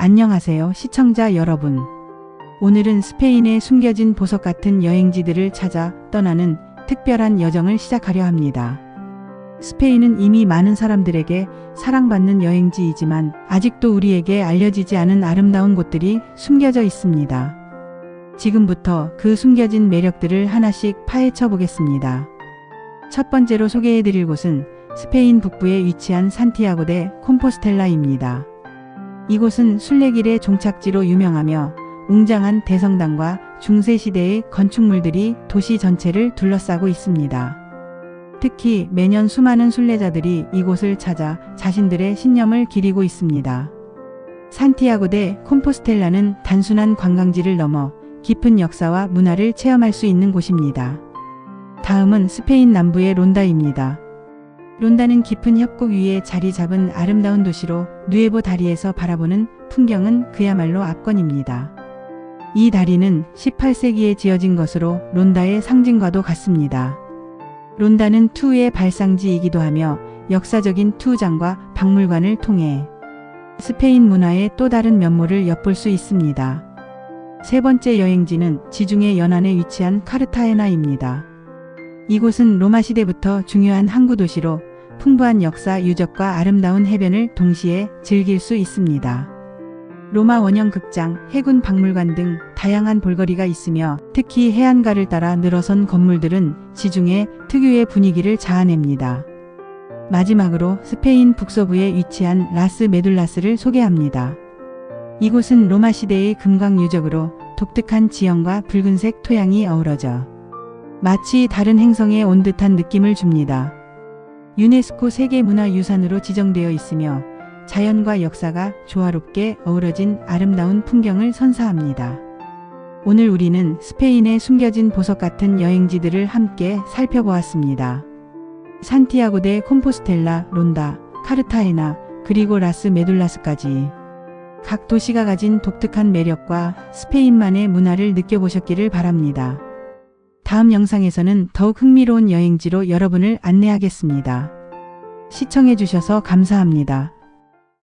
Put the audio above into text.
안녕하세요, 시청자 여러분. 오늘은 스페인의 숨겨진 보석 같은 여행지들을 찾아 떠나는 특별한 여정을 시작하려 합니다. 스페인은 이미 많은 사람들에게 사랑받는 여행지이지만 아직도 우리에게 알려지지 않은 아름다운 곳들이 숨겨져 있습니다. 지금부터 그 숨겨진 매력들을 하나씩 파헤쳐 보겠습니다. 첫 번째로 소개해 드릴 곳은 스페인 북부에 위치한 산티아고 데 콤포스텔라입니다. 이곳은 순례길의 종착지로 유명하며 웅장한 대성당과 중세시대의 건축물들이 도시 전체를 둘러싸고 있습니다. 특히 매년 수많은 순례자들이 이곳을 찾아 자신들의 신념을 기리고 있습니다. 산티아고 데 콤포스텔라는 단순한 관광지를 넘어 깊은 역사와 문화를 체험할 수 있는 곳입니다. 다음은 스페인 남부의 론다입니다. 론다는 깊은 협곡 위에 자리 잡은 아름다운 도시로 누에보 다리에서 바라보는 풍경은 그야말로 압권입니다. 이 다리는 18세기에 지어진 것으로 론다의 상징과도 같습니다. 론다는 투의 발상지이기도 하며 역사적인 투장과 박물관을 통해 스페인 문화의 또 다른 면모를 엿볼 수 있습니다. 세 번째 여행지는 지중해 연안에 위치한 카르타헤나입니다. 이곳은 로마 시대부터 중요한 항구 도시로 풍부한 역사 유적과 아름다운 해변을 동시에 즐길 수 있습니다. 로마 원형 극장, 해군 박물관 등 다양한 볼거리가 있으며 특히 해안가를 따라 늘어선 건물들은 지중해 특유의 분위기를 자아냅니다. 마지막으로 스페인 북서부에 위치한 라스 메둘라스를 소개합니다. 이곳은 로마 시대의 금강 유적으로 독특한 지형과 붉은색 토양이 어우러져 마치 다른 행성에 온 듯한 느낌을 줍니다. 유네스코 세계문화유산으로 지정되어 있으며 자연과 역사가 조화롭게 어우러진 아름다운 풍경을 선사합니다. 오늘 우리는 스페인의 숨겨진 보석 같은 여행지들을 함께 살펴보았습니다. 산티아고 데 콤포스텔라, 론다, 카르타헤나, 그리고 라스 메둘라스까지 각 도시가 가진 독특한 매력과 스페인만의 문화를 느껴보셨기를 바랍니다. 다음 영상에서는 더욱 흥미로운 여행지로 여러분을 안내하겠습니다. 시청해주셔서 감사합니다.